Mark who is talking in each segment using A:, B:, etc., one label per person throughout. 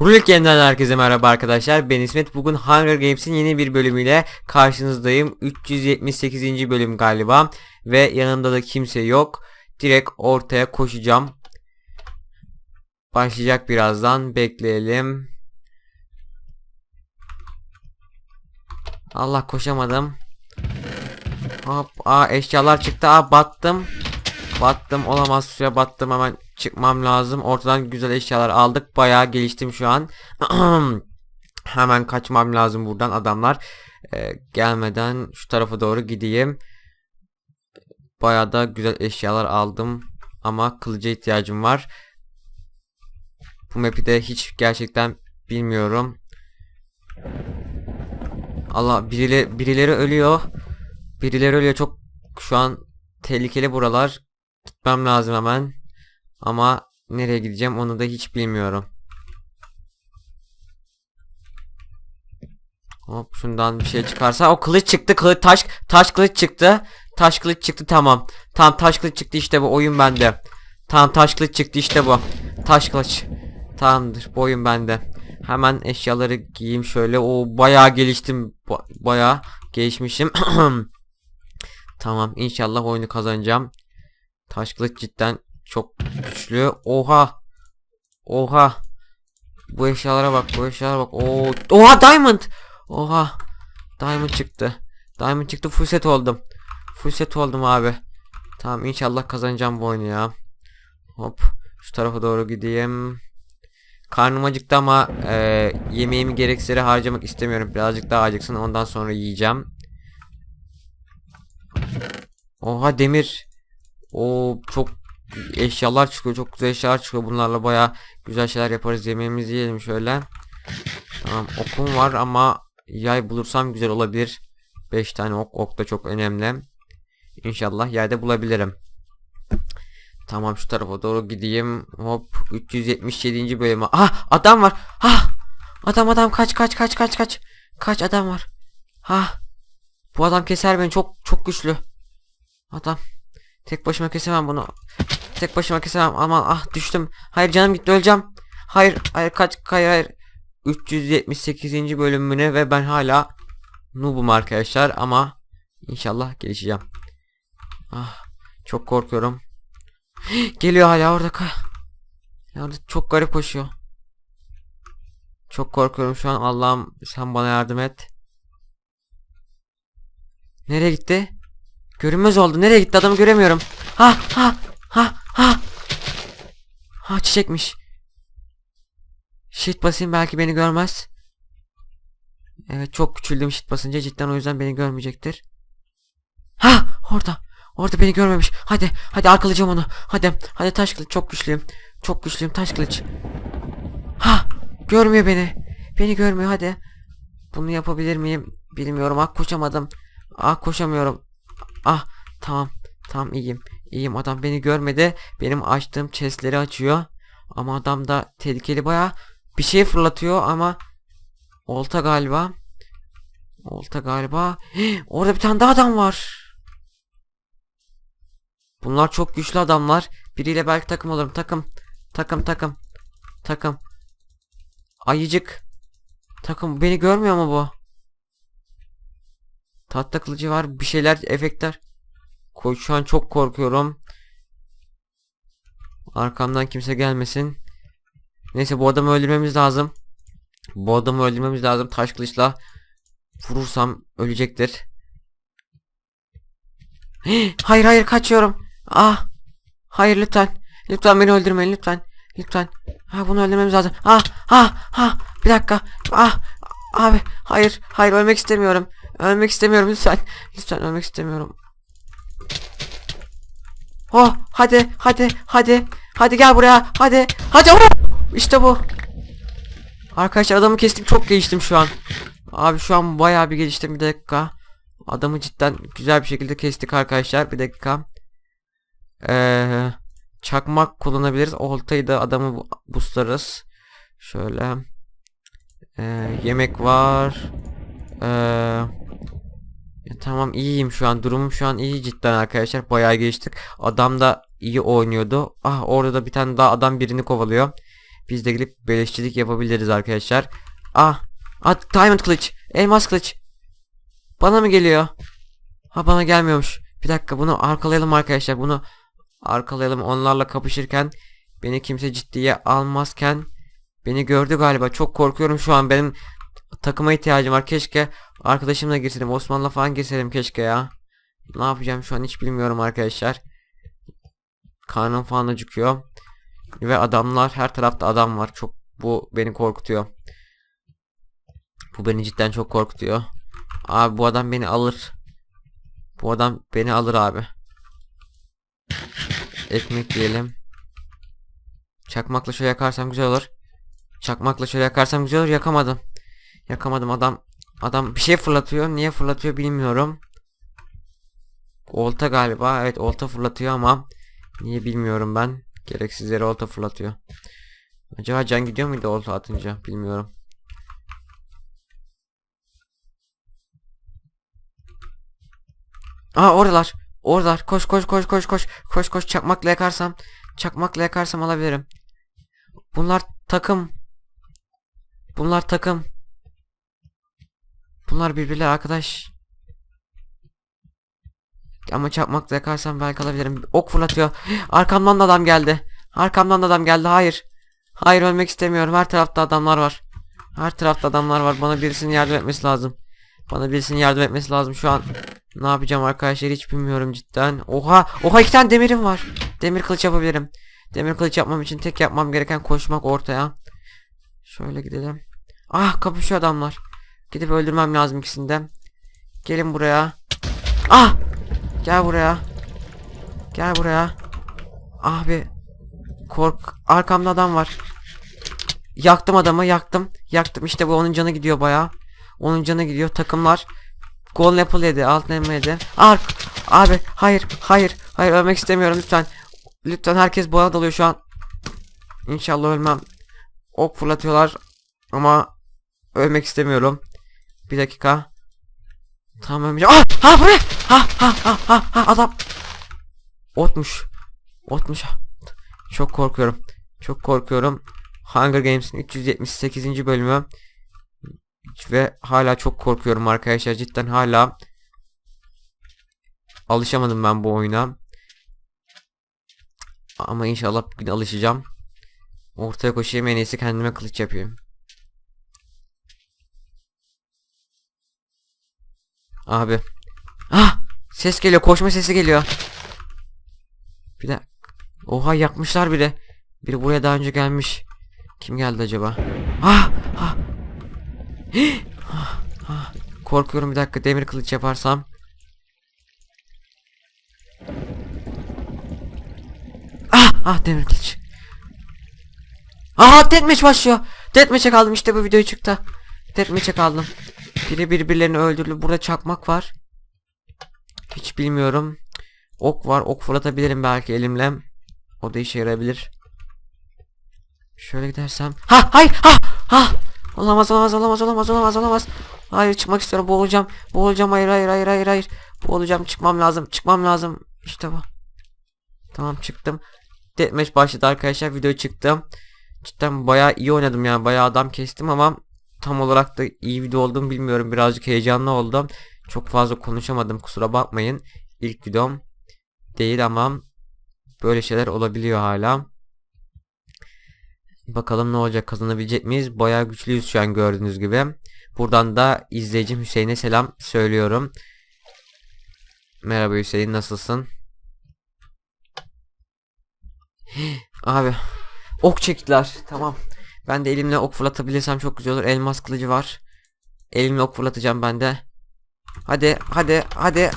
A: Rulik Game'den herkese merhaba arkadaşlar. Ben İsmet. Bugün Hunger Games'in yeni bir bölümüyle karşınızdayım. 378. bölüm galiba. Ve yanımda da kimse yok. Direkt ortaya koşacağım. Başlayacak birazdan. Bekleyelim. Allah koşamadım. Hop. Aa eşyalar çıktı. Aa battım. Battım olamaz suya battım hemen çıkmam lazım. Ortadan güzel eşyalar aldık. Bayağı geliştim şu an. hemen kaçmam lazım buradan adamlar. Ee, gelmeden şu tarafa doğru gideyim. Bayağı da güzel eşyalar aldım. Ama kılıca ihtiyacım var. Bu map'i de hiç gerçekten bilmiyorum. Allah birileri, birileri ölüyor. Birileri ölüyor. Çok şu an tehlikeli buralar. Gitmem lazım hemen. Ama nereye gideceğim onu da hiç bilmiyorum. Hop şundan bir şey çıkarsa. O kılıç çıktı kılıç taş taş kılıç çıktı. Taş kılıç çıktı tamam. Tam taş kılıç çıktı işte bu oyun bende. Tam taş kılıç çıktı işte bu. Taş kılıç. Tamamdır bu oyun bende. Hemen eşyaları giyeyim şöyle. O bayağı geliştim. Ba bayağı gelişmişim. Tamam inşallah oyunu kazanacağım. Taş kılıç cidden çok güçlü. Oha. Oha. Bu eşyalara bak, bu eşyalara bak. Oo. Oha diamond. Oha. Diamond çıktı. Diamond çıktı full set oldum. Full set oldum abi. Tamam inşallah kazanacağım bu oyunu ya. Hop. Şu tarafa doğru gideyim. Karnım acıktı ama e, yemeğimi gereksiz harcamak istemiyorum. Birazcık daha acıksın ondan sonra yiyeceğim. Oha demir. O çok eşyalar çıkıyor. Çok güzel eşyalar çıkıyor. Bunlarla baya güzel şeyler yaparız. Yemeğimizi yiyelim şöyle. Tamam okum var ama yay bulursam güzel olabilir. 5 tane ok. Ok da çok önemli. İnşallah yerde bulabilirim. Tamam şu tarafa doğru gideyim. Hop 377. bölüme. Ah adam var. Ah adam adam kaç kaç kaç kaç kaç. Kaç adam var. Ha bu adam keser beni çok çok güçlü. Adam Tek başıma kesemem bunu. Tek başıma kesemem. Aman ah düştüm. Hayır canım gitti öleceğim. Hayır hayır kaç hayır hayır. 378. bölümüne ve ben hala noob'um arkadaşlar ama inşallah gelişeceğim. Ah çok korkuyorum. Geliyor hala orada ka. Orada çok garip koşuyor. Çok korkuyorum şu an. Allah'ım sen bana yardım et. Nereye gitti? Görünmez oldu. Nereye gitti adamı göremiyorum. Ha ha ha ha. Ha çiçekmiş. Shift basayım belki beni görmez. Evet çok küçüldüm shift basınca cidden o yüzden beni görmeyecektir. Ha orada. Orada beni görmemiş. Hadi hadi arkalayacağım onu. Hadi hadi taş kılıç çok güçlüyüm. Çok güçlüyüm taş kılıç. Ha görmüyor beni. Beni görmüyor hadi. Bunu yapabilir miyim? Bilmiyorum. Ah koşamadım. Ah koşamıyorum. Ah tamam tamam iyiyim iyiyim adam beni görmedi. Benim açtığım chestleri açıyor. Ama adam da tehlikeli baya bir şey fırlatıyor ama olta galiba. Olta galiba. Hii, orada bir tane daha adam var. Bunlar çok güçlü adamlar. Biriyle belki takım olurum. Takım takım takım takım. Ayıcık. Takım beni görmüyor mu bu? Tahta kılıcı var. Bir şeyler efektler. Şu an çok korkuyorum. Arkamdan kimse gelmesin. Neyse bu adamı öldürmemiz lazım. Bu adamı öldürmemiz lazım. Taş kılıçla vurursam ölecektir. hayır hayır kaçıyorum. Ah. Hayır lütfen. Lütfen beni öldürmeyin lütfen. Lütfen. Ha bunu öldürmemiz lazım. Ah ah ah. Bir dakika. Ah. Abi hayır hayır ölmek istemiyorum. Ölmek istemiyorum lütfen. Lütfen ölmek istemiyorum. Oh hadi hadi hadi. Hadi gel buraya. Hadi. Hadi. Oh! İşte bu. Arkadaşlar adamı kestim çok geliştim şu an. Abi şu an bayağı bir geliştim bir dakika. Adamı cidden güzel bir şekilde kestik arkadaşlar. Bir dakika. Ee, çakmak kullanabiliriz. Oltayı da adamı buslarız. Şöyle. Ee, yemek var. Ee, ya tamam iyiyim şu an. Durumum şu an iyi cidden arkadaşlar. Bayağı geçtik. Adam da iyi oynuyordu. Ah orada da bir tane daha adam birini kovalıyor. biz de gidip beleşçilik yapabiliriz arkadaşlar. Ah, ah diamond kılıç, elmas kılıç. Bana mı geliyor? Ha bana gelmiyormuş. Bir dakika bunu arkalayalım arkadaşlar. Bunu arkalayalım. Onlarla kapışırken beni kimse ciddiye almazken beni gördü galiba. Çok korkuyorum şu an. Benim takıma ihtiyacım var. Keşke arkadaşımla girseydim. Osman'la falan girseydim keşke ya. Ne yapacağım şu an hiç bilmiyorum arkadaşlar. Karnım falan acıkıyor. Ve adamlar her tarafta adam var. Çok bu beni korkutuyor. Bu beni cidden çok korkutuyor. Abi bu adam beni alır. Bu adam beni alır abi. Ekmek yiyelim. Çakmakla şöyle yakarsam güzel olur. Çakmakla şöyle yakarsam güzel olur. Yakamadım. Yakamadım adam. Adam bir şey fırlatıyor. Niye fırlatıyor bilmiyorum. Olta galiba. Evet olta fırlatıyor ama niye bilmiyorum ben. Gereksiz yere olta fırlatıyor. Acaba can gidiyor muydu olta atınca bilmiyorum. Aa oradalar. Oradalar. Koş koş koş koş koş. Koş koş çakmakla yakarsam. Çakmakla yakarsam alabilirim. Bunlar takım. Bunlar takım. Bunlar birbirleri arkadaş. Ama çakmakla yakarsam belki alabilirim. Ok fırlatıyor. Arkamdan da adam geldi. Arkamdan da adam geldi. Hayır. Hayır ölmek istemiyorum. Her tarafta adamlar var. Her tarafta adamlar var. Bana birisinin yardım etmesi lazım. Bana birisinin yardım etmesi lazım şu an. Ne yapacağım arkadaşlar hiç bilmiyorum cidden. Oha! Oha iki tane demirim var. Demir kılıç yapabilirim. Demir kılıç yapmam için tek yapmam gereken koşmak ortaya. Şöyle gidelim. Ah kapışıyor adamlar. Gidip öldürmem lazım ikisini de. Gelin buraya. Ah! Gel buraya. Gel buraya. Abi. Kork. Arkamda adam var. Yaktım adamı yaktım. Yaktım işte bu onun canı gidiyor baya. Onun canı gidiyor. Takımlar. Golden Apple yedi. Altın elma yedi. Ark. Abi hayır hayır hayır ölmek istemiyorum lütfen. Lütfen herkes bana dalıyor şu an. İnşallah ölmem. Ok fırlatıyorlar. Ama ölmek istemiyorum. Bir dakika. Tamam ölmeyeceğim. Ah! Ha bu ne? Ha ha ha ha ha adam. Otmuş. Otmuş. Çok korkuyorum. Çok korkuyorum. Hunger Games'in 378. bölümü. Ve hala çok korkuyorum arkadaşlar. Cidden hala alışamadım ben bu oyuna. Ama inşallah bugün alışacağım. Ortaya koşayım en iyisi kendime kılıç yapayım. Abi. Ah! Ses geliyor. Koşma sesi geliyor. Bir de Oha yakmışlar biri. Biri buraya daha önce gelmiş. Kim geldi acaba? Ah! Ah! Ah, ah. Korkuyorum bir dakika demir kılıç yaparsam. Ah! Ah demir kılıç. Ah deathmatch başlıyor. Deathmatch'e kaldım işte bu video çıktı. Deathmatch'e kaldım. Biri birbirlerini öldürdü. Burada çakmak var. Hiç bilmiyorum. Ok var. Ok fırlatabilirim belki elimle. O da işe yarayabilir. Şöyle gidersem. Ha hayır ha ha. Olamaz olamaz olamaz olamaz olamaz olamaz. Hayır çıkmak istiyorum boğulacağım. Boğulacağım hayır hayır hayır hayır hayır. Boğulacağım çıkmam lazım. Çıkmam lazım. İşte bu. Tamam çıktım. Deathmatch başladı arkadaşlar. Video çıktım. Cidden bayağı iyi oynadım yani. Bayağı adam kestim ama tam olarak da iyi video olduğumu bilmiyorum. Birazcık heyecanlı oldum. Çok fazla konuşamadım kusura bakmayın. İlk videom değil ama böyle şeyler olabiliyor hala. Bakalım ne olacak kazanabilecek miyiz? Bayağı güçlüyüz şu an gördüğünüz gibi. Buradan da izleyicim Hüseyin'e selam söylüyorum. Merhaba Hüseyin nasılsın? Abi ok çektiler tamam. Ben de elimle ok fırlatabilirsem çok güzel olur. Elmas kılıcı var. Elimle ok fırlatacağım ben de. Hadi hadi hadi.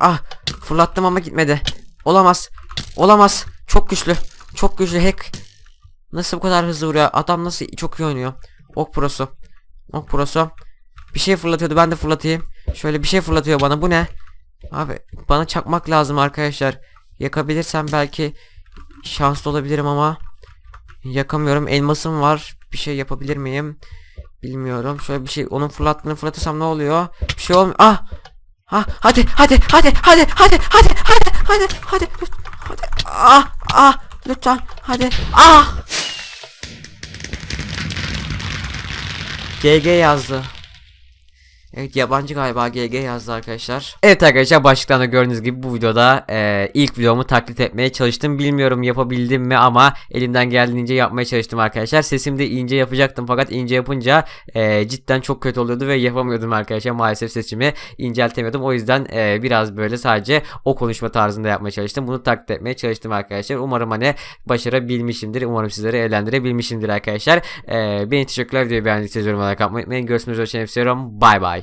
A: Ah fırlattım ama gitmedi. Olamaz. Olamaz. Çok güçlü. Çok güçlü hack. Nasıl bu kadar hızlı vuruyor? Adam nasıl çok iyi oynuyor. Ok prosu. Ok prosu. Bir şey fırlatıyordu ben de fırlatayım. Şöyle bir şey fırlatıyor bana bu ne? Abi bana çakmak lazım arkadaşlar. Yakabilirsem belki şanslı olabilirim ama Yakamıyorum. Elmasım var. Bir şey yapabilir miyim? Bilmiyorum. Şöyle bir şey onun fırlattığını fırlatırsam ne oluyor? Bir şey olmuyor. Ah! Ah! Hadi! Hadi! Hadi! Hadi! Hadi! Hadi! Hadi! Hadi! Hadi! Hadi! Ah! Ah! Lütfen! Hadi! Ah! GG yazdı. Evet yabancı galiba GG yazdı arkadaşlar. Evet arkadaşlar başlıktan da gördüğünüz gibi bu videoda e, ilk videomu taklit etmeye çalıştım. Bilmiyorum yapabildim mi ama elimden geldiğince yapmaya çalıştım arkadaşlar. Sesim de ince yapacaktım fakat ince yapınca e, cidden çok kötü oluyordu ve yapamıyordum arkadaşlar. Maalesef sesimi inceltemiyordum. O yüzden e, biraz böyle sadece o konuşma tarzında yapmaya çalıştım. Bunu taklit etmeye çalıştım arkadaşlar. Umarım hani başarabilmişimdir. Umarım sizleri eğlendirebilmişimdir arkadaşlar. E, beni teşekkürler videoyu beğendiyseniz yorumlara like atmayı unutmayın. Görüşmek üzere. Bye bye.